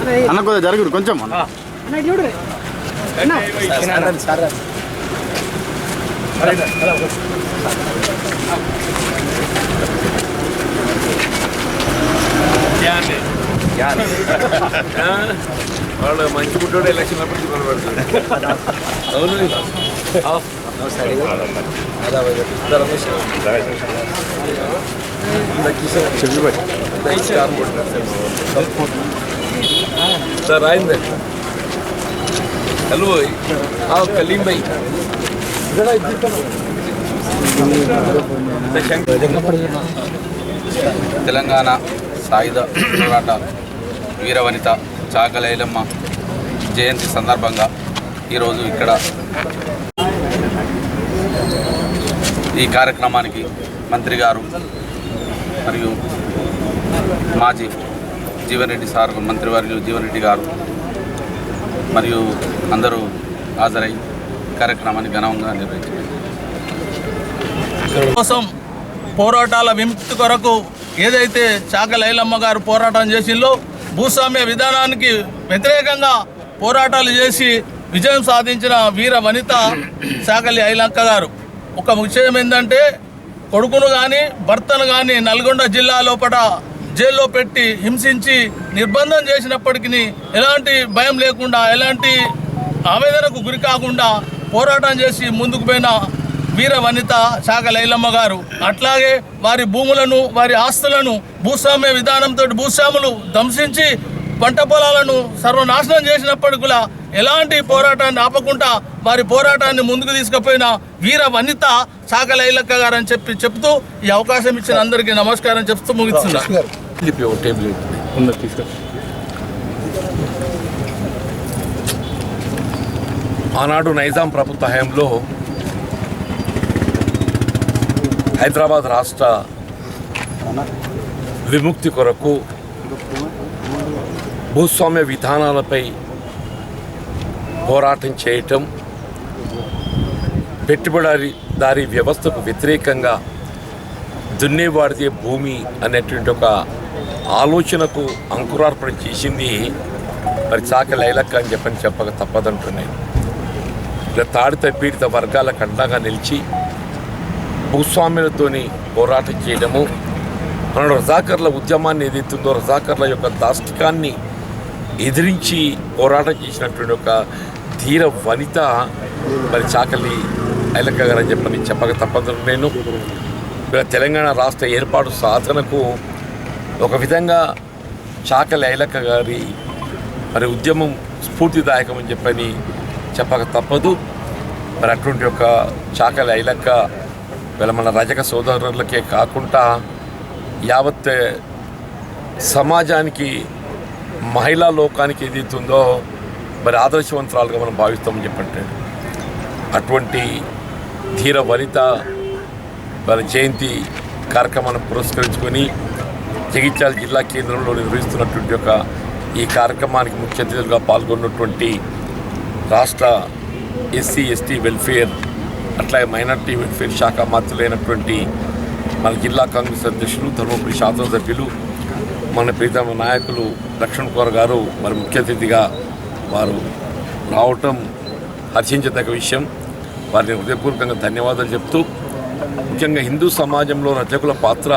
అనుకోదు అనుకోదు జరుగుడు కొంచెం. అన్న. వాళ్ళు మంచి గుడ్డోడు ఎలక్షన్ అప్పుడు కనబడుతుంది అవును సార్ రాయింది హలో కలీం భాయ్ తెలంగాణ సాయుధ పోరాట వీరవనిత చాకలైలమ్మ జయంతి సందర్భంగా ఈరోజు ఇక్కడ ఈ కార్యక్రమానికి మంత్రి గారు మరియు మాజీ జీవన్ రెడ్డి సార్ మంత్రివర్యులు జీవన్ రెడ్డి గారు మరియు అందరూ హాజరై కార్యక్రమాన్ని ఘనంగా నిర్వహించారు. కోసం పోరాటాల విముక్తి కొరకు ఏదైతే చాక లైలమ్మ గారు పోరాటం చేసిందో భూస్వామ్య విధానానికి వ్యతిరేకంగా పోరాటాలు చేసి విజయం సాధించిన వీర వనిత చాకలి ఐలక్క గారు. ఒక విషయం ఏంటంటే కొడుకును కానీ భర్తను కానీ నల్గొండ జిల్లా లోపల జైల్లో పెట్టి హింసించి నిర్బంధం చేసినప్పటికీ ఎలాంటి భయం లేకుండా ఎలాంటి ఆవేదనకు గురి కాకుండా పోరాటం చేసి ముందుకు పోయిన వీర వనిత శాఖ లైలమ్మ గారు. అట్లాగే వారి భూములను వారి ఆస్తులను భూస్వామ్య విధానంతో భూస్వాములు ధ్వంసించి పంట పొలాలను సర్వనాశనం చేసినప్పటికీ ఎలాంటి పోరాటాన్ని ఆపకుండా వారి పోరాటాన్ని ముందుకు తీసుకుపోయిన వీర వనిత శాఖ లైలక్క గారు అని చెప్పి చెప్తూ ఈ అవకాశం ఇచ్చిన అందరికీ నమస్కారం చెప్తూ ముగిస్తున్నారు లిపి ఒక ఉన్నది తీసుకొచ్చి ఆనాడు నైజాం ప్రభుత్వ హయాంలో హైదరాబాద్ రాష్ట్ర విముక్తి కొరకు భూస్వామ్య విధానాలపై పోరాటం చేయటం పెట్టుబడిదారీ వ్యవస్థకు వ్యతిరేకంగా దున్నేవాడితే భూమి అనేటువంటి ఒక ఆలోచనకు అంకురార్పణ చేసింది మరి చాక లైలక్క అని చెప్పని చెప్పక తప్పదంటున్నాయి. ఇలా తాడిత పీడిత వర్గాలకు అండగా నిలిచి భూస్వాములతోని పోరాటం చేయడము మన రజాకర్ల ఉద్యమాన్ని ఏదైతుందో రజాకర్ల యొక్క దాష్టికాన్ని ఎదిరించి పోరాటం చేసినటువంటి ఒక ధీర వనిత మరి చాకలి ఐలక్క గారు అని చెప్పని చెప్పక తప్పదు నేను ఇలా తెలంగాణ రాష్ట్ర ఏర్పాటు సాధనకు ఒక విధంగా చాకలి ఐలక్క గారి మరి ఉద్యమం స్ఫూర్తిదాయకం అని చెప్పని చెప్పక తప్పదు. మరి అటువంటి ఒక చాకలి ఐలక్క వీళ్ళ మన రజక సోదరులకే కాకుండా యావత్ సమాజానికి మహిళా లోకానికి ఏదైతుందో మరి ఆదర్శవంతరాలుగా మనం భావిస్తామని చెప్పంటే అటువంటి ధీర వనిత వాళ్ళ జయంతి కార్యక్రమాన్ని పురస్కరించుకొని జగిత్యాల జిల్లా కేంద్రంలో నిర్వహిస్తున్నటువంటి ఒక ఈ కార్యక్రమానికి ముఖ్య అతిథులుగా పాల్గొన్నటువంటి రాష్ట్ర ఎస్సీ ఎస్టీ వెల్ఫేర్ అట్లాగే మైనార్టీ వెల్ఫేర్ శాఖ మంత్రులైనటువంటి మన జిల్లా కాంగ్రెస్ అధ్యక్షులు ధర్మపురి శాసనసభ్యులు మన ప్రీతమ నాయకులు లక్ష్మణ్ కుమార్ గారు మరి ముఖ్య అతిథిగా వారు రావటం హర్షించదగ్గ విషయం. వారిని హృదయపూర్వకంగా ధన్యవాదాలు చెప్తూ ముఖ్యంగా హిందూ సమాజంలో రచకుల పాత్ర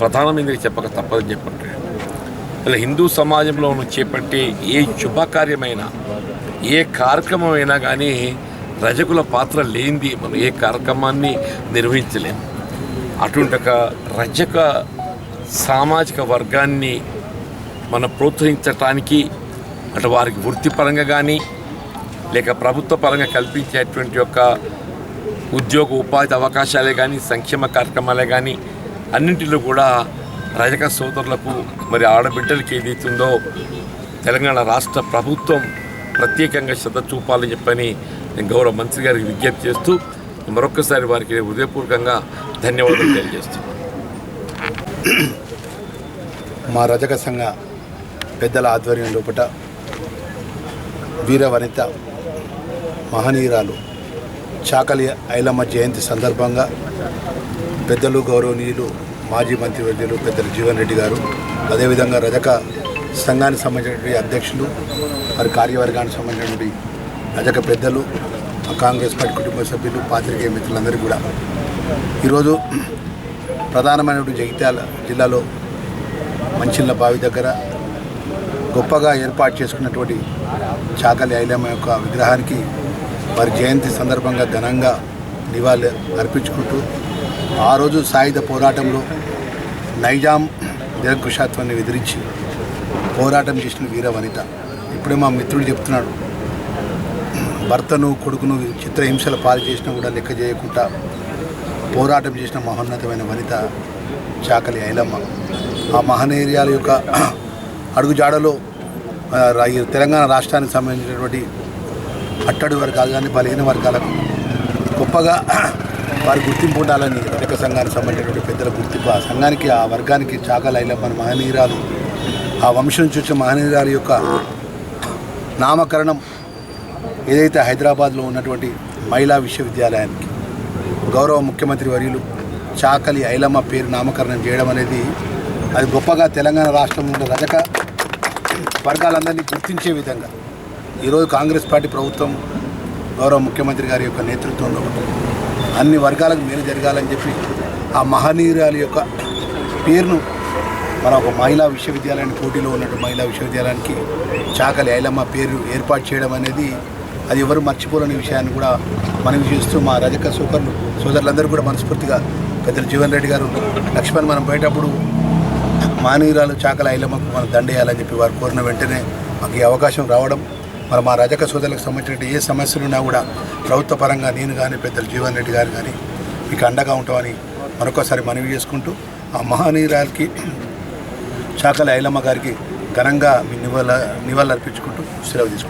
ప్రధానమైనది చెప్పక తప్పదని చెప్పండి. ఇలా హిందూ సమాజంలో నువ్వు చేపట్టే ఏ శుభకార్యమైనా ఏ కార్యక్రమం అయినా కానీ రజకుల పాత్ర లేనిది మనం ఏ కార్యక్రమాన్ని నిర్వహించలేము అటువంటి ఒక రజక సామాజిక వర్గాన్ని మనం ప్రోత్సహించటానికి అటు వారికి వృత్తిపరంగా కానీ లేక ప్రభుత్వ పరంగా కల్పించేటువంటి యొక్క ఉద్యోగ ఉపాధి అవకాశాలే కానీ సంక్షేమ కార్యక్రమాలే కానీ అన్నింటిలో కూడా రజక సోదరులకు మరి ఆడబిడ్డలకి ఏదైతుందో తెలంగాణ రాష్ట్ర ప్రభుత్వం ప్రత్యేకంగా శ్రద్ధ చూపాలని చెప్పని నేను గౌరవ మంత్రి గారికి విజ్ఞప్తి చేస్తూ మరొకసారి వారికి హృదయపూర్వకంగా ధన్యవాదాలు తెలియజేస్తున్నాను. మా రజక సంఘ పెద్దల ఆధ్వర్యం లోపట వీర వనిత మహనీయురాలు చాకలి ఐలమ్మ జయంతి సందర్భంగా పెద్దలు గౌరవనీయులు మాజీ మంత్రివర్యులు పెద్దలు జీవన్ రెడ్డి గారు అదేవిధంగా రజక సంఘానికి సంబంధించినటువంటి అధ్యక్షులు మరి కార్యవర్గానికి సంబంధించినటువంటి రజక పెద్దలు కాంగ్రెస్ పార్టీ కుటుంబ సభ్యులు పాత్రికేయ మిత్రులందరూ కూడా. ఈరోజు ప్రధానమైనటువంటి జగిత్యాల జిల్లాలో మంచిళ్ళ బావి దగ్గర గొప్పగా ఏర్పాటు చేసుకున్నటువంటి చాకలి ఐలమ్మ యొక్క విగ్రహానికి వారి జయంతి సందర్భంగా ఘనంగా నివాళి అర్పించుకుంటూ ఆ రోజు సాయుధ పోరాటంలో నైజాం నిరంకుశాత్వాన్ని ఎదిరించి పోరాటం చేసిన వీర వనిత. ఇప్పుడే మా మిత్రుడు చెప్తున్నాడు భర్తను కొడుకును చిత్రహింసల పాలు చేసినా కూడా లెక్క చేయకుండా పోరాటం చేసిన మహోన్నతమైన వనిత చాకలి ఐలమ్మ. ఆ మహనీయాల యొక్క అడుగుజాడలో తెలంగాణ రాష్ట్రానికి సంబంధించినటువంటి అట్టడి వర్గాలు కానీ బలహీన వర్గాలకు గొప్పగా వారి గుర్తింపు ఉండాలని రైతు సంఘానికి సంబంధించినటువంటి పెద్దల గుర్తింపు ఆ సంఘానికి ఆ వర్గానికి చాకలి ఐలమ్మ మహనీయురాలు ఆ వంశం నుంచి వచ్చిన మహనీయురాలు యొక్క నామకరణం ఏదైతే హైదరాబాద్లో ఉన్నటువంటి మహిళా విశ్వవిద్యాలయానికి గౌరవ ముఖ్యమంత్రి వర్యులు చాకలి ఐలమ్మ పేరు నామకరణం చేయడం అనేది అది గొప్పగా తెలంగాణ రాష్ట్రంలో రజక వర్గాలందరినీ గుర్తించే విధంగా ఈరోజు కాంగ్రెస్ పార్టీ ప్రభుత్వం గౌరవ ముఖ్యమంత్రి గారి యొక్క నేతృత్వంలో అన్ని వర్గాలకు మేలు జరగాలని చెప్పి ఆ మహనీయురాలి యొక్క పేరును మన ఒక మహిళా విశ్వవిద్యాలయాన్ని పోటీలో ఉన్నట్టు మహిళా విశ్వవిద్యాలయానికి చాకలి ఐలమ్మ పేరు ఏర్పాటు చేయడం అనేది అది ఎవరు మర్చిపోలేని విషయాన్ని కూడా మనం చేస్తూ మా రజక సోకర్లు సోదరులందరూ కూడా మనస్ఫూర్తిగా పెద్దలు జీవన్ రెడ్డి గారు లక్ష్మణ్ మనం పోయేటప్పుడు మానవీరాలు చాకల ఐలమ్మకు మనం దండేయాలని చెప్పి వారు కోరిన వెంటనే మాకు ఈ అవకాశం రావడం మరి మా రజక సోదరులకు సంబంధించిన ఏ సమస్యలు ఉన్నా కూడా ప్రభుత్వ పరంగా నేను కానీ పెద్దలు జీవన్ రెడ్డి గారు కానీ మీకు అండగా ఉంటామని మరొకసారి మనవి చేసుకుంటూ ఆ మహానీయురాలకి చాకల ఐలమ్మ గారికి ఘనంగా మీ నివాళ నివాళులు అర్పించుకుంటూ సెలవు తీసుకుంటాం